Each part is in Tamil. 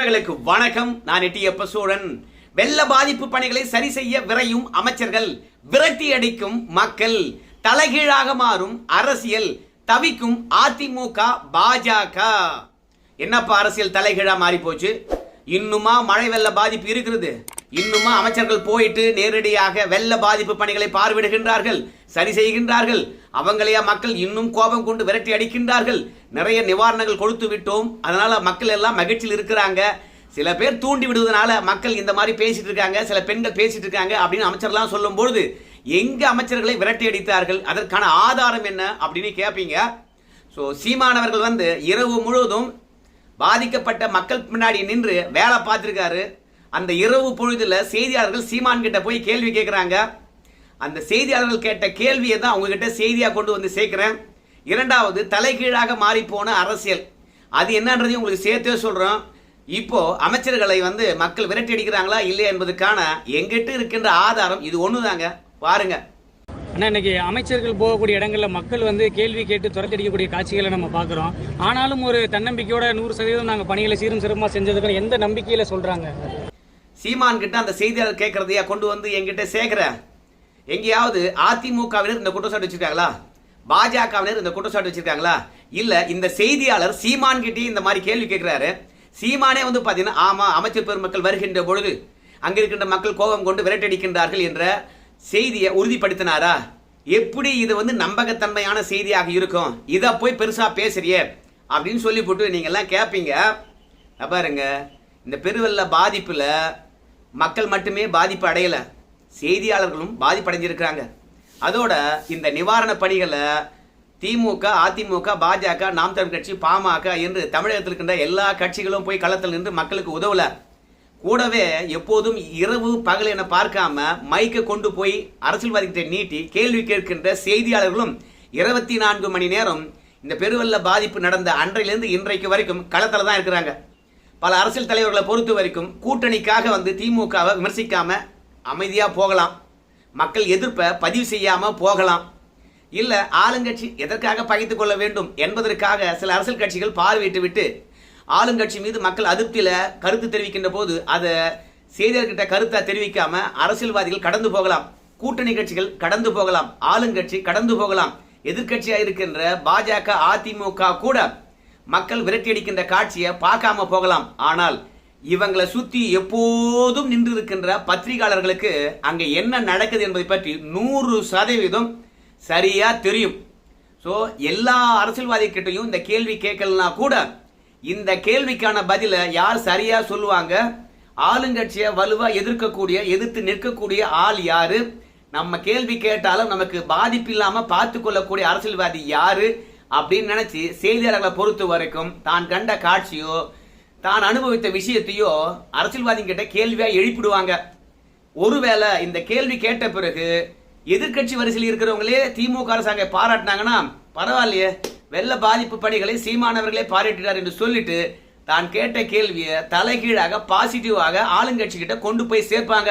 நண்பர்களுக்கு வணக்கம். நான் எட்டியப்ப சோழன் வெள்ள பாதிப்பு பணிகளை சரி செய்ய விரையும் அமைச்சர்கள் விரட்டி அடிக்கும் மக்கள். தலைகீழாக மாறும் அரசியல். தவிக்கும் அதிமுக பாஜக. என்னப்பா அரசியல் தலைகீழா மாறி போச்சு இன்னுமா மழை வெள்ள பாதிப்பு இருக்கிறது? இன்னுமா அமைச்சர்கள் போயிட்டு நேரடியாக வெள்ள பாதிப்பு பணிகளை பார்வையிடுகின்றார்கள் சரி செய்கின்றார்கள். அவங்களையா மக்கள் இன்னும் கோபம் கொண்டு விரட்டி அடிக்கின்றார்கள். நிறைய நிவாரணங்கள் கொடுத்து விட்டோம். அதனால மக்கள் எல்லாம் மகிழ்ச்சியில் இருக்கிறாங்க. சில பேர் தூண்டி விடுவதனால மக்கள் இந்த மாதிரி பேசிட்டு இருக்காங்க. சில பெண்கள் பேசிட்டு இருக்காங்க அப்படின்னு அமைச்சர்லாம் சொல்லும் பொழுது எங்க அமைச்சர்களை விரட்டி அடித்தார்கள்? அதற்கான ஆதாரம் என்ன அப்படின்னு கேட்பீங்க ஸோ சீமானவர்கள் வந்து இரவு முழுவதும் பாதிக்கப்பட்ட மக்கள் முன்னாடி நின்று வேலை பார்த்துருக்காரு. அந்த இரவு பொழுதுல செய்தியாளர்கள் சீமான் கிட்ட போய் கேள்வி கேட்குறாங்க அந்த செய்தியாளர்கள் கேட்ட கேள்வியை தான் உங்ககிட்ட செய்தியாக கொண்டு வந்து சேர்க்கிறேன். இரண்டாவது தலைகீழாக மாறிப்போன அரசியல். அது என்னன்றதையும் உங்களுக்கு சேர்த்தே சொல்கிறோம் இப்போ அமைச்சர்களை வந்து மக்கள் விரட்டி அடிக்கிறாங்களா இல்லையா என்பதுக்கான எங்கிட்ட இருக்கின்ற ஆதாரம் இது ஒன்று தாங்க பாருங்க இன்னைக்கு அமைச்சர்கள் போகக்கூடிய இடங்களில் மக்கள் வந்து கேள்வி கேட்டு துரத்தி அடிக்கக்கூடிய காட்சிகளை நம்ம பார்க்குறோம். ஆனாலும் ஒரு தன்னம்பிக்கையோட நூறு சதவீதம் நாங்கள் பணிகளை சீரும் சிறப்பாக செஞ்சதுக்கு எந்த நம்பிக்கையில் சொல்கிறாங்க சீமான் கிட்ட அந்த செய்தியாளர் கேட்கறதையா கொண்டு வந்து என்கிட்ட சேர்க்கிற எங்கேயாவது அதிமுகவினர் இந்த குற்றச்சாட்டு வச்சிருக்காங்களா? பாஜகவினர் இந்த குற்றச்சாட்டு வச்சிருக்காங்களா? இல்ல இந்த செய்தியாளர் சீமான் கிட்டே இந்த மாதிரி கேள்வி கேட்கிறாரு சீமானே வந்து பாத்தீங்கன்னா ஆமா அமைச்சர் பெருமக்கள் வருகின்ற பொழுது அங்க இருக்கின்ற மக்கள் கோபம் கொண்டு விரட்டடிக்கின்றார்கள் என்ற செய்தியை உறுதிப்படுத்தினாரா? எப்படி இது வந்து நம்பகத்தன்மையான செய்தியாக இருக்கும்? இதை போய் பெருசா பேசுறியே அப்படின்னு சொல்லி போட்டு நீங்க கேட்பீங்க பாருங்க இந்த பெருவெல்ல பாதிப்பில் மக்கள் மட்டுமே பாதிப்பு அடையலை. செய்தியாளர்களும் பாதிப்படைஞ்சிருக்கிறாங்க. அதோட இந்த நிவாரண பணிகளை திமுக அதிமுக பாஜக நாம் தமிழ் கட்சி பாமக என்று தமிழகத்தில் இருக்கின்ற எல்லா கட்சிகளும் போய் களத்தில் நின்று மக்களுக்கு உதவல. கூடவே எப்போதும் இரவு பகல் என பார்க்காம மைக்கை கொண்டு போய் அரசியல்வாதிகிட்ட நீட்டி கேள்வி கேட்கின்ற செய்தியாளர்களும் இருபத்தி நான்கு மணி நேரம் இந்த பெருவெள்ள பாதிப்பு நடந்த அன்றையிலிருந்து இன்றைக்கு வரைக்கும் களத்தில் தான் இருக்கிறாங்க. பல அரசியல் தலைவர்களை பொறுத்த வரைக்கும் கூட்டணிக்காக வந்து திமுகவை விமர்சிக்காமல் அமைதியாக போகலாம். மக்கள் எதிர்ப்பை பதிவு செய்யாமல் போகலாம். இல்லை ஆளுங்கட்சி எதற்காக பகைத்து கொள்ள வேண்டும் என்பதற்காக சில அரசியல் கட்சிகள் பார்வையிட்டு விட்டு ஆளுங்கட்சி மீது மக்கள் அதிருப்தியில் கருத்து தெரிவிக்கின்ற போது அதை செய்தியாளர்கிட்ட கருத்தை தெரிவிக்காம அரசியல்வாதிகள் கடந்து போகலாம். கூட்டணி கட்சிகள் கடந்து போகலாம். ஆளுங்கட்சி கடந்து போகலாம். எதிர்கட்சியாக இருக்கின்ற பாஜக அதிமுக கூட மக்கள் விரட்டி அடிக்கின்ற காட்சியை பார்க்காம போகலாம். ஆனால் இவங்களை சுத்தி எப்போதும் நின்று இருக்கின்ற பத்திரிகையாளர்களுக்கு அங்க என்ன நடக்குது என்பதை பற்றி நூறு சதவீதம் சரியா தெரியும். ஸோ எல்லா அரசியல்வாதிகிட்டையும் இந்த கேள்வி கேட்கலனா கூட இந்த கேள்விக்கான பதிலை யார் சரியா சொல்லுவாங்க? ஆளுங்கட்சியை வலுவாக எதிர்க்கக்கூடிய எதிர்த்து நிற்கக்கூடிய ஆள் யாரு? நம்ம கேள்வி கேட்டாலும் நமக்கு பாதிப்பு இல்லாமல் பார்த்து கொள்ளக்கூடிய அரசியல்வாதி யாரு? அப்படின்னு நினைச்சு செய்தியாளர்களை பொறுத்த வரைக்கும் தான் கண்ட காட்சியோ தான் அனுபவித்த விஷயத்தையோ அரசியல்வாதி கிட்ட கேள்வியா எழுப்பிடுவாங்க. ஒருவேளை இந்த கேள்வி கேட்ட பிறகு எதிர்க்கட்சி வரிசையில் இருக்கிறவங்களே திமுக அரசாங்க பாராட்டினாங்கன்னா பரவாயில்லையே வெள்ள பாதிப்பு பணிகளை சீமானவர்களே பாராட்டினார் என்று சொல்லிட்டு தான் கேட்ட கேள்வியை தலைகீழாக பாசிட்டிவாக ஆளுங்கட்சி கிட்ட கொண்டு போய் சேர்ப்பாங்க.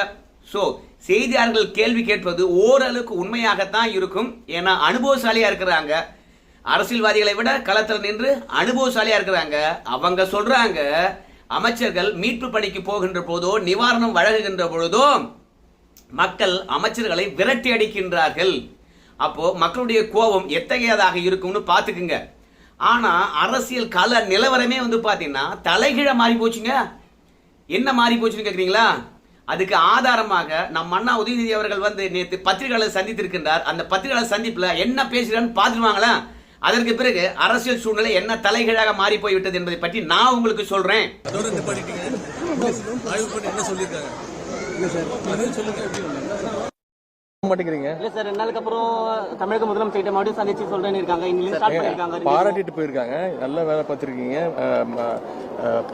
ஸோ செய்தியாளர்கள் கேள்வி கேட்பது ஓரளவுக்கு உண்மையாகத்தான் இருக்கும். ஏன்னா அனுபவசாலியா இருக்கிறாங்க. அரசியல்வாதிகளை விட களத்தில் நின்று அனுபவசாலியா இருக்கிறாங்க. அவங்க சொல்றாங்க அமைச்சர்கள் மீட்பு பணிக்கு போகின்ற போதோ நிவாரணம் வழங்குகின்ற பொழுதோ மக்கள் அமைச்சர்களை விரட்டி அடிக்கின்றார்கள். அப்போ மக்களுடைய கோபம் எத்தகையதாக இருக்கும்னு பார்த்துக்குங்க. ஆனா அரசியல் கல நிலவரமே வந்து பாத்தீங்கன்னா தலைகீழ மாறி போச்சுங்க. என்ன மாறி போச்சுன்னு கேக்குறீங்களா? அதுக்கு ஆதாரமாக நம் அண்ணா உதயநிதி அவர்கள் வந்து நேற்று பத்திரிகையாளர் சந்தித்திருக்கின்றார். அந்த பத்திரிகையாளர் சந்திப்பில் என்ன பேசுகிறான்னு பார்த்துருவாங்களேன் அதற்கு பிறகு அரசியல் சூழ்நிலை என்ன தலைகீழாக மாறி போய்விட்டது என்பதை பற்றி நான் உங்களுக்கு சொல்றேன். அதோட நிப்பாட்டிட்டீங்க. ஆய்வு பண்ணி என்ன சொல்லியிருக்காங்க? பதில் சொல்லுங்க எப்படி மாட்டேங்கிறீங்க? இல்ல சார் ரெண்டு நாளுக்கு அப்புறம் தமிழக முதலமைச்சர் மறுபடியும் சந்திச்சு சொல்றேன்னு இருக்காங்க. இன்னும் ஸ்டார்ட் பண்ணிருக்காங்க. பாராட்டிட்டு போயிருக்காங்க. நல்ல வேலை பார்த்துருக்கீங்க.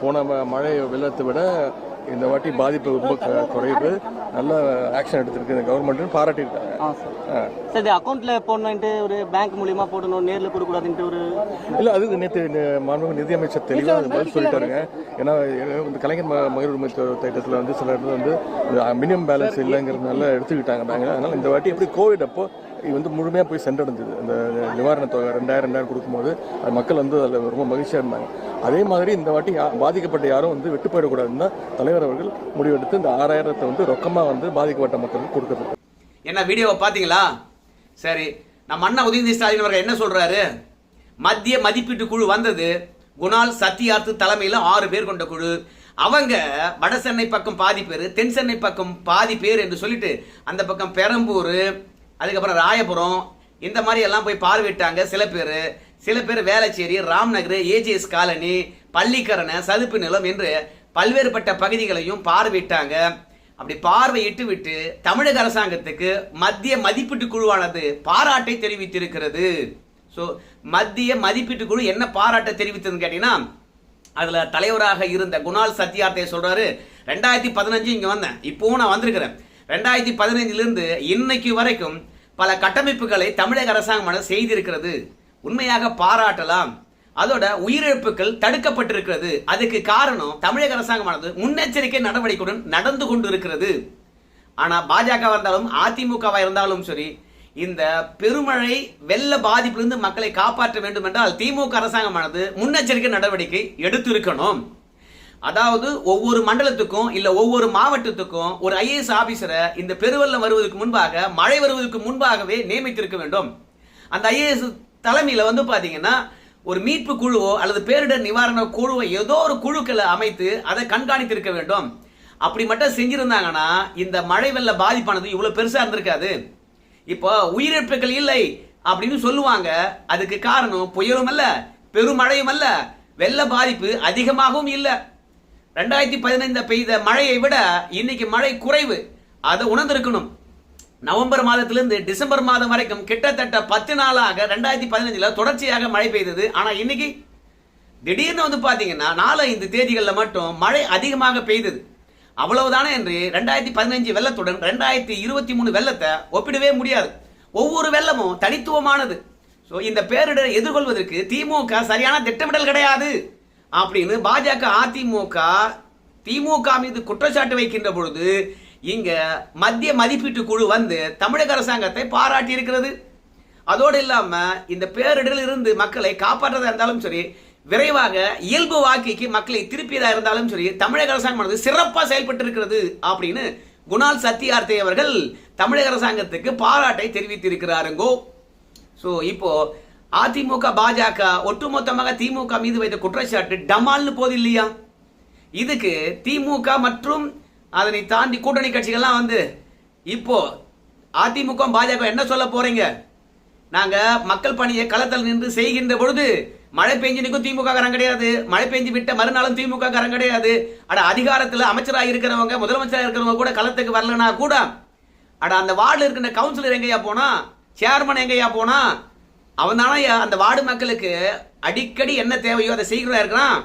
போன மழை வெள்ளத்தை விட இந்த வாட்டி பாதிப்பு ரொம்ப குறைவு நல்ல ஆக்ஷன் எடுத்திருக்கு. இந்த கவர்மெண்ட் பாராட்டியிருக்காங்க. சார். இது அக்கௌண்ட்ல போடணுன்ட்டு ஒரு பேங்க் மூலியமா போடணும் நேர்ல கொடுக்க கூடாதுன்ட்டு ஒரு இல்ல அது நேற்று மாண்புமிகு நிதியமைச்சர் தெளிவாக அது பதில் சொல்லிட்டாருங்க. ஏன்னா இந்த கலைஞர் மகளிர் உரிமை திட்டத்தில் வந்து சில இடத்துல வந்து மினிமம் பேலன்ஸ் இல்லைங்கிறதுனால எடுத்துக்கிட்டாங்க பேங்க் அதனால இந்த வாட்டி எப்படி கோவிட் அப்போ இது வந்து முழுமையாக போய் சென்றடைஞ்சது. அந்த நிவாரணத் தொகை ரெண்டாயிரம் ரெண்டாயிரம் கொடுக்கும்போது அது மக்கள் வந்து அதில் ரொம்ப மகிழ்ச்சியாக இருந்தாங்க. அதே மாதிரி இந்த வாட்டி பாதிக்கப்பட்ட யாரும் வந்து விட்டு போயிடக்கூடாதுன்னு தான் தலைவர் அவர்கள் முடிவெடுத்து இந்த ஆறாயிரத்தை வந்து ரொக்கமாக வந்து பாதிக்கப்பட்ட மக்களுக்கு கொடுக்கப்பட்டது என்ன வீடியோவை பார்த்தீங்களா? சரி. நம்ம அண்ணா உதயநிதி ஸ்டாலின் அவர்கள் என்ன சொல்கிறாரு மத்திய மதிப்பீட்டு குழு வந்தது. குணால் சத்யார்த்து தலைமையில் ஆறு பேர் கொண்ட குழு. அவங்க வட சென்னை பக்கம் பாதி பேர் தென் சென்னை பக்கம் பாதி பேர் என்று சொல்லிட்டு அந்த பக்கம் பெரம்பூர் அதுக்கப்புறம் ராயபுரம் இந்த மாதிரி எல்லாம் போய் பார்வையிட்டாங்க சில பேர். சில பேர் வேளச்சேரி ராம்நகர் ஏஜிஎஸ் காலனி பள்ளிக்கரணை சதுப்பு நிலம் என்று பல்வேறுபட்ட பகுதிகளையும் பார்வையிட்டாங்க. அப்படி பார்வையிட்டு விட்டு தமிழக அரசாங்கத்துக்கு மத்திய மதிப்பீட்டு குழுவானது பாராட்டை தெரிவித்திருக்கிறது. ஸோ மத்திய மதிப்பீட்டு குழு என்ன பாராட்டை தெரிவித்ததுன்னு கேட்டீங்கன்னா அதில் தலைவராக இருந்த குணால் சத்யார்த்தை சொல்கிறாரு ரெண்டாயிரத்தி பதினஞ்சு இங்கே வந்தேன். இப்போவும் நான் வந்திருக்கிறேன். ரெண்டாயிரத்தி பதினைஞ்சிலிருந்து இன்னைக்கு வரைக்கும் பல கட்டமைப்புகளை தமிழக அரசாங்கமானது செய்திருக்கிறது. உண்மையாக பாராட்டலாம். அதோட உயிரிழப்புகள் தடுக்கப்பட்டிருக்கிறது. அதுக்கு காரணம் தமிழக அரசாங்கமானது முன்னெச்சரிக்கை நடவடிக்கையுடன் நடந்து கொண்டு இருக்கிறது ஆனால் பாஜக இருந்தாலும் அதிமுகவாக இருந்தாலும் சரி இந்த பெருமழை வெள்ள பாதிப்பிலிருந்து மக்களை காப்பாற்ற வேண்டும் என்றால் திமுக அரசாங்கமானது முன்னெச்சரிக்கை நடவடிக்கை எடுத்திருக்கணும். அதாவது ஒவ்வொரு மண்டலத்துக்கும் இல்ல ஒவ்வொரு மாவட்டத்துக்கும் ஒரு ஐஏஎஸ் ஆபீசரை இந்த பெருவெள்ளம் வருவதற்கு முன்பாக மழை வருவதற்கு முன்பாகவே நியமித்திருக்க வேண்டும். அந்த ஐஏஎஸ் தலைமையில வந்து பாத்தீங்கன்னா ஒரு மீட்பு குழுவோ அல்லது பேரிடர் நிவாரண குழுவோ ஏதோ ஒரு குழுக்களை அமைத்து அதை கண்காணித்திருக்க வேண்டும். அப்படி மட்டும் செஞ்சிருந்தாங்கன்னா இந்த மழை வெள்ள பாதிப்பானது இவ்வளவு பெருசா இருந்திருக்காது. இப்போ உயிரிழப்புகள் இல்லை அப்படின்னு சொல்லுவாங்க. அதுக்கு காரணம் புயலும் அல்ல பெருமழையும் அல்ல வெள்ள பாதிப்பு அதிகமாகவும் இல்லை. ரெண்டாயிரத்தி பதினைந்து பெய்த மழையை விட இன்னைக்கு மழை குறைவு. அதை உணர்ந்திருக்கணும். நவம்பர் மாதத்திலிருந்து டிசம்பர் மாதம் வரைக்கும் கிட்டத்தட்ட பத்து நாளாக ரெண்டாயிரத்தி பதினஞ்சுல தொடர்ச்சியாக மழை பெய்தது. ஆனால் இன்னைக்கு திடீர்னு வந்து பார்த்தீங்கன்னா நாலு ஐந்து தேதிகளில் மட்டும் மழை அதிகமாக பெய்தது. அவ்வளவுதானே என்று ரெண்டாயிரத்தி பதினஞ்சு வெள்ளத்துடன் ரெண்டாயிரத்தி இருபத்தி மூணு வெள்ளத்தை ஒப்பிடவே முடியாது. ஒவ்வொரு வெள்ளமும் தனித்துவமானது. ஸோ இந்த பேரிடரை எதிர்கொள்வதற்கு திமுக சரியான திட்டமிடல் கிடையாது. அப்படின்னு பாஜக அதிமுக திமுக மீது குற்றச்சாட்டு வைக்கின்ற பொழுது இங்க மத்திய மதிப்பீட்டு குழு வந்து தமிழக அரசாங்கத்தை பாராட்டி இருக்கிறது. அதோடு இல்லாம இந்த பேரிடரில் இருந்து மக்களை காப்பாற்றதா இருந்தாலும் சரி விரைவாக இயல்பு வாழ்க்கைக்கு மக்களை திருப்பியதா இருந்தாலும் சரி தமிழக அரசாங்கமானது சிறப்பா செயல்பட்டு இருக்கிறது அப்படின்னு குணால் சத்யார்த்தி அவர்கள் தமிழக அரசாங்கத்துக்கு பாராட்டை தெரிவித்திருக்கிறாருங்கோ. ஸோ இப்போ அதிமுக பாஜக ஒட்டுமொத்தமாக திமுக மீது வைத்த குற்றச்சாட்டு டமால்னு போது இல்லையா? இதுக்கு திமுக மற்றும் அதனை தாண்டி கூட்டணி கட்சிகள்லாம் வந்து இப்போ அதிமுக பாஜக என்ன சொல்ல போறீங்க? நாங்க மக்கள் பணியை களத்தில் நின்று செய்கின்ற பொழுது மழை பெஞ்சு நிற்கும் திமுக காரம் கிடையாது. மழை பெஞ்சு விட்ட மறுநாளும் திமுக காரம் கிடையாது. அட அதிகாரத்தில் அமைச்சராக இருக்கிறவங்க முதலமைச்சராக இருக்கிறவங்க கூட களத்துக்கு வரலனா கூட அட அந்த வார்டில் இருக்கின்ற கவுன்சிலர் எங்கேயா போனா சேர்மன் எங்கேயா போனா அவன் தானே அந்த வார்டு மக்களுக்கு அடிக்கடி என்ன தேவையோ அதை செய்கிறதா இருக்கிறான்?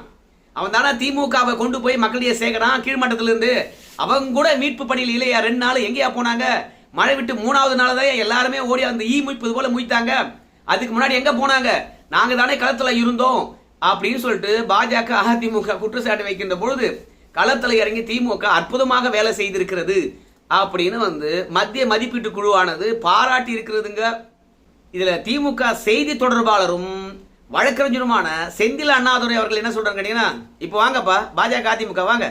அவன் தானே திமுகவை கொண்டு போய் மக்களிடையே சேர்க்கிறான்? கீழ்மட்டத்திலிருந்து. அவங்க கூட மீட்பு பணியில் இல்லையா? ரெண்டு நாள் எங்கேயா போனாங்க? மழை விட்டு மூணாவது நாள் தான் எல்லாருமே ஓடி அந்த ஈ முய்ப்பது போல முய்த்தாங்க. அதுக்கு முன்னாடி எங்க போனாங்க? நாங்க தானே களத்துல இருந்தோம் அப்படின்னு சொல்லிட்டு பாஜக அதிமுக குற்றச்சாட்டு வைக்கின்ற பொழுது களத்தில் இறங்கி திமுக அற்புதமாக வேலை செய்திருக்கிறது அப்படின்னு வந்து மத்திய மதிப்பீட்டு குழுவானது பாராட்டி இருக்கிறதுங்க. இதில் திமுக செய்தி தொடர்பாளரும் வழக்கறிஞருமான செந்தில் அண்ணாதுரை அவர்கள் என்ன சொல்கிறாங்க கேட்டீங்கன்னா இப்போ வாங்கப்பா பாஜக அதிமுக வாங்க.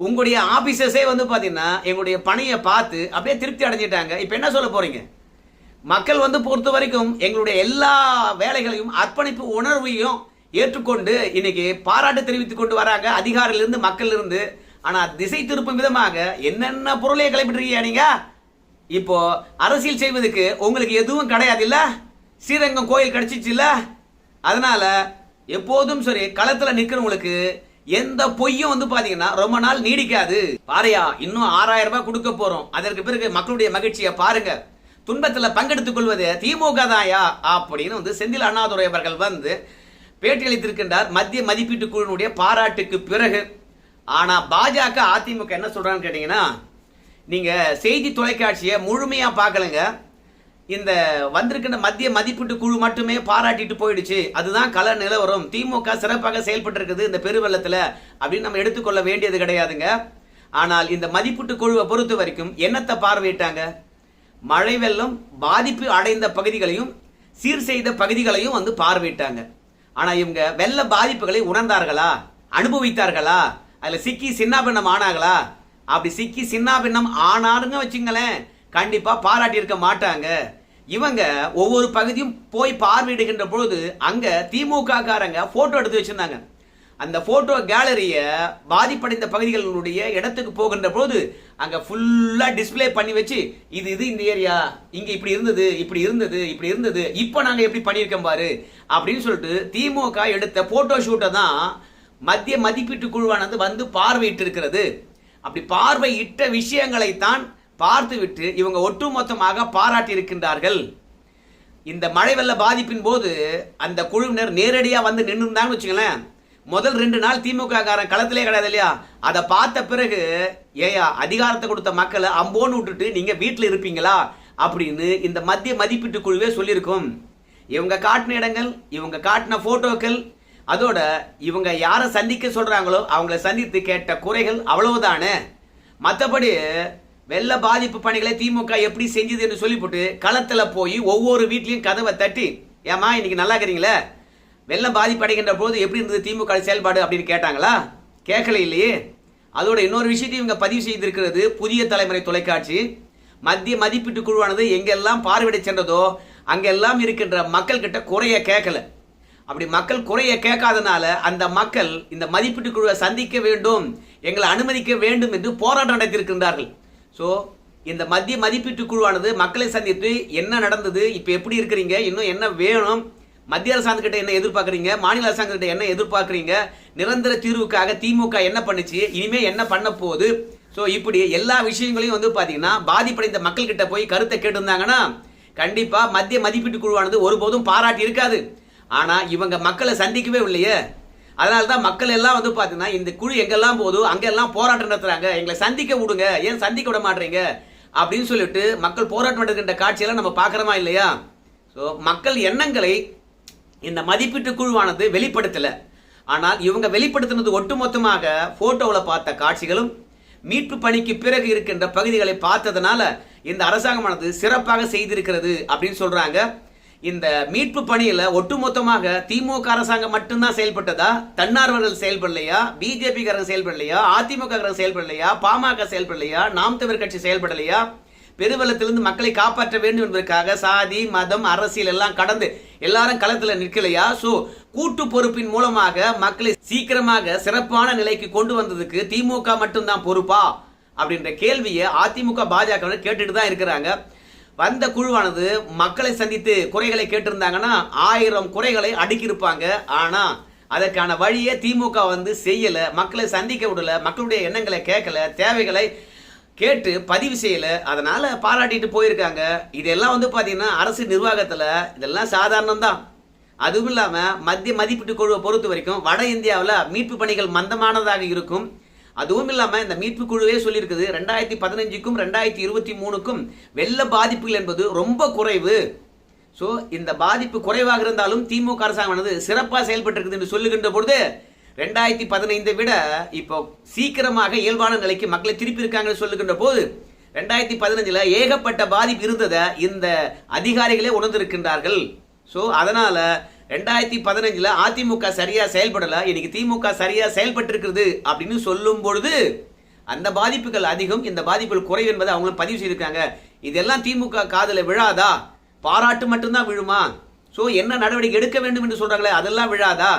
உங்களுடைய ஆஃபீஸர்ஸே வந்து பார்த்தீங்கன்னா எங்களுடைய பணியை பார்த்து அப்படியே திருப்தி அடைஞ்சிட்டாங்க. இப்போ என்ன சொல்ல போகிறீங்க மக்கள் வந்து பொறுத்த வரைக்கும் எங்களுடைய எல்லா வேலைகளையும் அர்ப்பணிப்பு உணர்வையும் ஏற்றுக்கொண்டு இன்னைக்கு பாராட்டு தெரிவித்து கொண்டு வராங்க. அதிகாரிலிருந்து மக்கள் இருந்து ஆனால் திசை திருப்பும் விதமாக என்னென்ன பொருளையை கிளப்பிட்டுருக்கீங்க நீங்கள் இப்போ அரசியல் செய்வதற்கு உங்களுக்கு எதுவும் கிடையாது இல்ல ஸ்ரீரங்கம் கோயில் கிடைச்சிச்சு இல்ல அதனால எப்போதும் சரி களத்துல நிக்கிறவங்களுக்கு எந்த பொய்யும் வந்து பாத்தீங்கன்னா ரொம்ப நாள் நீடிக்காது. பாரையா இன்னும் ஆறாயிரம் ரூபாய் கொடுக்க போறோம். அதற்கு பிறகு மக்களுடைய மகிழ்ச்சியை பாருங்க. துன்பத்துல பங்கெடுத்துக் கொள்வது திமுக தாயா? அப்படின்னு வந்து செந்தில் அண்ணாதுரை அவர்கள் வந்து பேட்டியளித்திருக்கின்றார் மத்திய மதிப்பீட்டு குழுவினுடைய பாராட்டுக்கு பிறகு. ஆனா பாஜக அதிமுக என்ன சொல்றான்னு கேட்டீங்கன்னா நீங்கள் செய்தி தொலைக்காட்சியை முழுமையாக பார்க்கலங்க. இந்த வந்திருக்கின்ற மத்திய மதிப்பீட்டு குழு மட்டுமே பாராட்டிட்டு போயிடுச்சு. அதுதான் கள நிலவரம். திமுக சிறப்பாக செயல்பட்டு இருக்குது இந்த பெருவெள்ளத்தில் அப்படின்னு நம்ம எடுத்துக்கொள்ள வேண்டியது கிடையாதுங்க. ஆனால் இந்த மதிப்பீட்டு குழுவை பொறுத்த வரைக்கும் என்னத்தை பார்வையிட்டாங்க? மழை வெள்ளம் பாதிப்பு அடைந்த பகுதிகளையும் சீர் செய்த பகுதிகளையும் வந்து பார்வையிட்டாங்க. ஆனால் இவங்க வெள்ள பாதிப்புகளை உணர்ந்தார்களா? அனுபவித்தார்களா? அதில் சிக்கி சின்னாபின்னம் ஆனாங்களா அப்படி சிக்கி சின்னாபின்னம் ஆனாருங்க வச்சுங்களேன் கண்டிப்பா பாராட்டி இருக்க மாட்டாங்க. இவங்க ஒவ்வொரு பகுதியும் போய் பார்வையிடுகின்ற பொழுது அங்க திமுக காரங்க போட்டோ எடுத்து வச்சிருந்தாங்க. அந்த போட்டோ கேலரிய பாதிப்படைந்த பகுதிகளுடைய இடத்துக்கு போகின்ற போது அங்க ஃபுல்லா டிஸ்பிளே பண்ணி வச்சு இது இது இந்த ஏரியா இங்க இப்படி இருந்தது இப்படி இருந்தது இப்படி இருந்தது இப்போ நாங்க எப்படி பண்ணியிருக்கோம் பாரு அப்படின்னு சொல்லிட்டு திமுக எடுத்த போட்டோ ஷூட்டை தான் மத்திய மதிப்பீட்டு குழுவானது வந்து பார்வையிட்டு இருக்கிறது அப்படி பார்வையிட்ட விஷயங்களைத்தான் பார்த்துவிட்டு இவங்க ஒட்டுமொத்தமாக பாராட்டி இருக்கின்றார்கள் இந்த மழை வெள்ள பாதிப்பின் போது அந்த குழுவினர் நேரடியாக வந்து நின்றுந்தாங்கன்னு வச்சுங்களேன் முதல் ரெண்டு நாள் திமுக காரன் களத்திலே கிடையாது இல்லையா? அதை பார்த்த பிறகு ஏயா அதிகாரத்தை கொடுத்த மக்களை அம்போன்னு விட்டுட்டு நீங்கள் வீட்டில் இருப்பீங்களா? அப்படின்னு இந்த மத்திய மதிப்பீட்டு குழுவே சொல்லியிருக்கும். இவங்க காட்டின இடங்கள் இவங்க காட்டின ஃபோட்டோக்கள் அதோட இவங்க யாரை சந்திக்க சொல்றாங்களோ அவங்கள சந்தித்து கேட்ட குறைகள் அவ்வளவுதானே? மற்றபடி வெள்ள பாதிப்பு பணிகளை திமுக எப்படி செஞ்சது என்று சொல்லிவிட்டு களத்தில் போய் ஒவ்வொரு வீட்லேயும் கதவை தட்டி ஏமா இன்னைக்கு நல்லா இருக்கிறீங்களே? வெள்ளம் பாதிப்படைகின்ற போது எப்படி இருந்தது திமுக செயல்பாடு? அப்படின்னு கேட்டாங்களா? கேட்கல இல்லையே. அதோட இன்னொரு விஷயத்தையும் இவங்க பதிவு செய்திருக்கிறது புதிய தலைமுறை தொலைக்காட்சி. மத்திய மதிப்பீட்டு குழுவானது எங்கெல்லாம் பார்வையிட சென்றதோ அங்கெல்லாம் இருக்கின்ற மக்கள்கிட்ட குறைய கேட்கல. அப்படி மக்கள் குறைய கேட்காதனால அந்த மக்கள் இந்த மதிப்பீட்டு குழுவை சந்திக்க வேண்டும் எங்களை அனுமதிக்க வேண்டும் என்று போராட்டம் நடத்தியிருக்கின்றார்கள். ஸோ இந்த மத்திய மதிப்பீட்டு குழுவானது மக்களை சந்தித்து என்ன நடந்தது இப்போ எப்படி இருக்கிறீங்க இன்னும் என்ன வேணும் மத்திய அரசாங்கத்திட்ட என்ன எதிர்பார்க்குறீங்க மாநில அரசாங்கத்திட்ட என்ன எதிர்பார்க்குறீங்க நிரந்தர தீர்வுக்காக திமுக என்ன பண்ணுச்சு இனிமே என்ன பண்ண போகுது. ஸோ இப்படி எல்லா விஷயங்களையும் வந்து பார்த்தீங்கன்னா பாதிப்படைந்த மக்கள்கிட்ட போய் கருத்தை கேட்டிருந்தாங்கன்னா கண்டிப்பாக மத்திய மதிப்பீட்டு குழுவானது ஒருபோதும் பாராட்டி இருக்காது. ஆனால் இவங்க மக்களை சந்திக்கவே இல்லையே. அதனால தான் மக்கள் எல்லாம் வந்து பார்த்தீங்கன்னா இந்த குழு எங்கெல்லாம் போதோ அங்கெல்லாம் போராட்டம் நடத்துகிறாங்க எங்களை சந்திக்க விடுங்க. ஏன் சந்திக்க விட மாட்டீங்க? அப்படின்னு சொல்லிட்டு மக்கள் போராட்டம் நடக்கின்ற காட்சியெல்லாம் நம்ம பார்க்குறோமா இல்லையா? ஸோ மக்கள் எண்ணங்களை இந்த மதிப்பீட்டு குழுவானது வெளிப்படுத்தலை. ஆனால் இவங்க வெளிப்படுத்தினது ஒட்டுமொத்தமாக ஃபோட்டோவில் பார்த்த காட்சிகளும் மீட்பு பணிக்கு பிறகு இருக்கின்ற பகுதிகளை பார்த்ததுனால இந்த அரசாங்கமானது சிறப்பாக செய்திருக்கிறது அப்படின்னு சொல்கிறாங்க இந்த மீட்பு பணியில ஒட்டுமொத்தமாக திமுக அரசாங்கம் மட்டும்தான் செயல்பட்டதா? தன்னார்வர்கள் செயல்படலையா? பிஜேபி காரங்க செயல்படலையா? அதிமுக காரங்க செயல்படலையா? பாமக செயல்படலையா? நாம் தமிழ் கட்சி செயல்படலையா? பெருவெள்ளத்திலிருந்து மக்களை காப்பாற்ற வேண்டும் என்பதற்காக சாதி மதம் அரசியல் எல்லாம் கடந்து எல்லாரும் களத்தில் நிற்கலையா? ஸோ கூட்டு பொறுப்பின் மூலமாக மக்களை சீக்கிரமாக சிறப்பான நிலைக்கு கொண்டு வந்ததுக்கு திமுக மட்டும்தான் பொறுப்பா? அப்படின்ற கேள்வியை அதிமுக பாஜக கேட்டுட்டு தான் இருக்கிறாங்க. வந்த குழுவானது மக்களை சந்தித்து குறைகளை கேட்டிருந்தாங்கன்னா ஆயிரம் குறைகளை அடுக்கியிருப்பாங்க. ஆனால் அதற்கான வழியை திமுக வந்து செய்யலை மக்களை சந்திக்க விடல மக்களுடைய எண்ணங்களை கேட்கல தேவைகளை கேட்டு பதிவு செய்யலை. அதனால் பாராட்டிட்டு போயிருக்காங்க. இதெல்லாம் வந்து பார்த்தீங்கன்னா அரசு நிர்வாகத்தில் இதெல்லாம் சாதாரணம் தான் அதுவும் இல்லாமல் மத்திய மதிப்பீட்டு குழுவை பொறுத்த வரைக்கும் வட இந்தியாவில் மீட்பு பணிகள் மந்தமானதாக இருக்கும். அதுவும் இல்லாமல் இந்த மீட்பு குழுவே சொல்லியிருக்குது ரெண்டாயிரத்தி பதினஞ்சுக்கும் ரெண்டாயிரத்தி இருபத்தி மூணுக்கும் வெள்ள பாதிப்புகள் என்பது ரொம்ப குறைவு. ஸோ இந்த பாதிப்பு குறைவாக இருந்தாலும் திமுக அரசாங்கமானது சிறப்பாக செயல்பட்டு இருக்குது என்று சொல்லுகின்ற பொழுது ரெண்டாயிரத்தி பதினைந்தை விட இப்போ சீக்கிரமாக இயல்பான நிலைக்கு மக்களை திருப்பி இருக்காங்கன்னு சொல்லுகின்ற போது ரெண்டாயிரத்தி பதினஞ்சில் ஏகப்பட்ட பாதிப்பு இருந்ததை இந்த அதிகாரிகளே உணர்ந்திருக்கின்றார்கள். ஸோ அதனால் ரெண்டாயிரத்தி பதினஞ்சுல அதிமுக சரியா செயல்படல இன்னைக்கு திமுக சரியா செயல்பட்டிருக்கிறது அப்படின்னு சொல்லும் பொழுது அந்த பாதிப்புகள் அதிகம் இந்த பாதிப்புகள் குறைவு என்பதை அவங்களும் பதிவு செய்திருக்காங்க. இதெல்லாம் திமுக காதில் விழாதா? பாராட்டு மட்டும்தான் விழுமா? ஸோ என்ன நடவடிக்கை எடுக்க வேண்டும் என்று சொல்றாங்களே அதெல்லாம் விழாதா?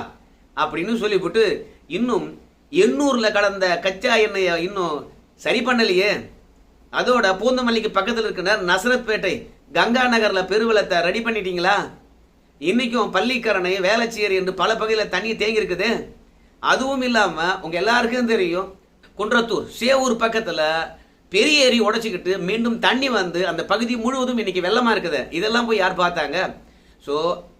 அப்படின்னு சொல்லிவிட்டு இன்னும் எண்ணூர்ல கடந்த கச்சா எண்ணெயை இன்னும் சரி பண்ணலையே. அதோட பூந்தமல்லிக்கு பக்கத்தில் இருக்கிற நசரத்பேட்டை கங்கா நகர்ல பெருவெள்ளத்தை ரெடி பண்ணிட்டீங்களா? இன்னைக்கும் பள்ளிக்கரணை வேலைச்சேரி என்று பல பகுதியில் தண்ணி தேங்கி இருக்குது. அதுவும் இல்லாமல் உங்கள் எல்லாருக்கும் தெரியும் குன்றத்தூர் சேவூர் பக்கத்தில் பெரிய ஏரி உடைச்சிக்கிட்டு மீண்டும் தண்ணி வந்து அந்த பகுதி முழுவதும் இன்னைக்கு வெள்ளமாக இருக்குது. இதெல்லாம் போய் யார் பார்த்தாங்க? ஸோ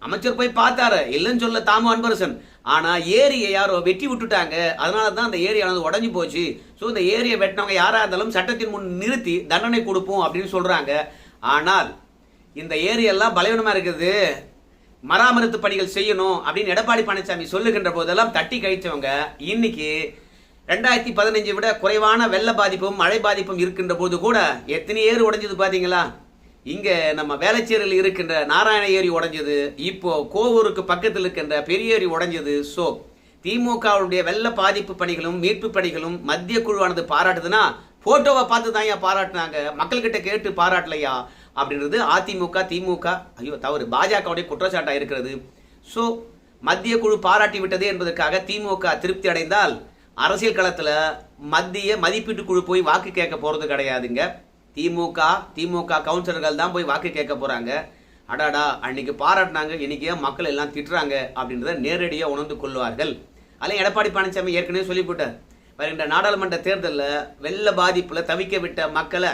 அமைச்சர் போய் பார்த்தாரு. இல்லைன்னு சொல்ல தாமோ அன்பரசன். ஆனால் ஏரியை யாரோ வெட்டி விட்டுட்டாங்க. அதனால தான் அந்த ஏரியானது உடஞ்சி போச்சு. ஸோ இந்த ஏரியை வெட்டினவங்க யாராக இருந்தாலும் சட்டத்தின் முன் நிறுத்தி தண்டனை கொடுப்போம் அப்படின்னு சொல்கிறாங்க ஆனால் இந்த ஏரியெல்லாம் பலவீனமாக இருக்குது. மராமரத்து பணிகள் செய்யணும் அப்படின்னு எடப்பாடி பழனிசாமி சொல்லுகின்ற போதெல்லாம் தட்டி கழிச்சவங்க இன்னைக்கு ரெண்டாயிரத்தி பதினஞ்சை விட குறைவான வெள்ள பாதிப்பும் மழை பாதிப்பும் இருக்கின்ற போது கூட எத்தனை ஏறு உடைஞ்சது பாத்தீங்களா? இங்க நம்ம வேளச்சேரியில் இருக்கின்ற நாராயண ஏரி உடைஞ்சது இப்போ கோவூருக்கு பக்கத்தில் இருக்கின்ற பெரிய ஏரி உடைஞ்சது ஸோ திமுகவுடைய வெள்ள பாதிப்பு பணிகளும் மீட்பு பணிகளும் மத்திய குழுவானது பாராட்டுதுன்னா போட்டோவை பார்த்து தான் ஏன் மக்கள்கிட்ட கேட்டு பாராட்டலையா? அப்படின்றது அதிமுக திமுக ஐயோ தவறு. பாஜகவுடைய குற்றச்சாட்டாக இருக்கிறது. ஸோ மத்திய குழு பாராட்டி விட்டது என்பதற்காக திமுக திருப்தி அடைந்தால் அரசியல் களத்தில் மத்திய மதிப்பீட்டு குழு போய் வாக்கு கேட்க போகிறது கிடையாதுங்க. திமுக திமுக கவுன்சிலர்கள் தான் போய் வாக்கு கேட்க போகிறாங்க அடாடா அன்னைக்கு பாராட்டினாங்க இன்னைக்கு மக்கள் எல்லாம் திட்டுறாங்க அப்படின்றத நேரடியாக உணர்ந்து கொள்வார்கள். அதில் எடப்பாடி பழனிசாமி ஏற்கனவே சொல்லிவிட்டார். வருகின்ற நாடாளுமன்ற தேர்தலில் வெள்ள பாதிப்பில் தவிக்க விட்ட மக்களை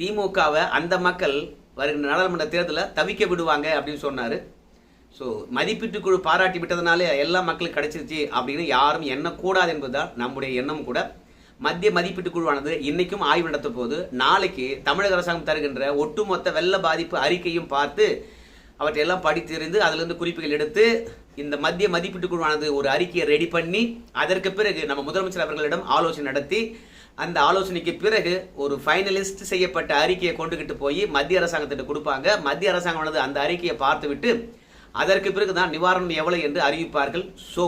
திமுகவை அந்த மக்கள் வருகின்ற நாடாளுமன்ற தேர்தலில் தவிக்க விடுவாங்க அப்படின்னு சொன்னார். ஸோ மதிப்பீட்டு குழு பாராட்டி விட்டதுனாலே எல்லா மக்களுக்கு கிடைச்சிருச்சு அப்படின்னு யாரும் எண்ணக்கூடாது என்பதுதான் நம்முடைய எண்ணம் கூட. மத்திய மதிப்பீட்டு குழுவானது இன்னைக்கும் ஆய்வு நடத்த போது நாளைக்கு தமிழக அரசாங்கம் தருகின்ற ஒட்டுமொத்த வெள்ள பாதிப்பு அறிக்கையும் பார்த்து அவற்றையெல்லாம் படித்தெறிந்து அதிலிருந்து குறிப்புகள் எடுத்து இந்த மத்திய மதிப்பீட்டு குழுவானது ஒரு அறிக்கையை ரெடி பண்ணி அதற்கு பிறகு நம்ம முதலமைச்சர் அவர்களிடம் ஆலோசனை நடத்தி அந்த ஆலோசனைக்கு பிறகு ஒரு ஃபைனலிஸ்ட் செய்யப்பட்ட அறிக்கையை கொண்டுகிட்டு போய் மத்திய அரசாங்கத்திட்ட கொடுப்பாங்க. மத்திய அரசாங்கமானது அந்த அறிக்கையை பார்த்துவிட்டு அதற்கு பிறகு தான் நிவாரணம் எவ்வளவு என்று அறிவிப்பார்கள். ஸோ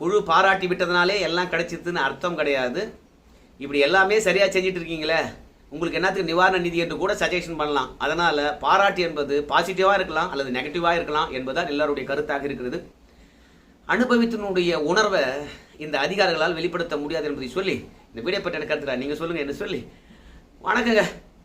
குழு பாராட்டி விட்டதுனாலே எல்லாம் கிடைச்சிதுன்னு அர்த்தம் கிடையாது. இப்படி எல்லாமே சரியாக செஞ்சுட்டு இருக்கீங்களே உங்களுக்கு என்னத்துக்கு நிவாரண நிதி என்று கூட சஜஷன் பண்ணலாம். அதனால் பாராட்டு என்பது பாசிட்டிவாக இருக்கலாம் அல்லது நெகட்டிவாக இருக்கலாம் என்பதுதான் எல்லாருடைய கருத்தாக இருக்கிறது. அனுபவித்தினுடைய உணர்வை இந்த அதிகாரிகளால் வெளிப்படுத்த முடியாது என்பதை சொல்லி இந்த வீடியோ பற்றி எனக்கு நீங்கள் சொல்லுங்கள் என்ன சொல்லி? வணக்கங்க.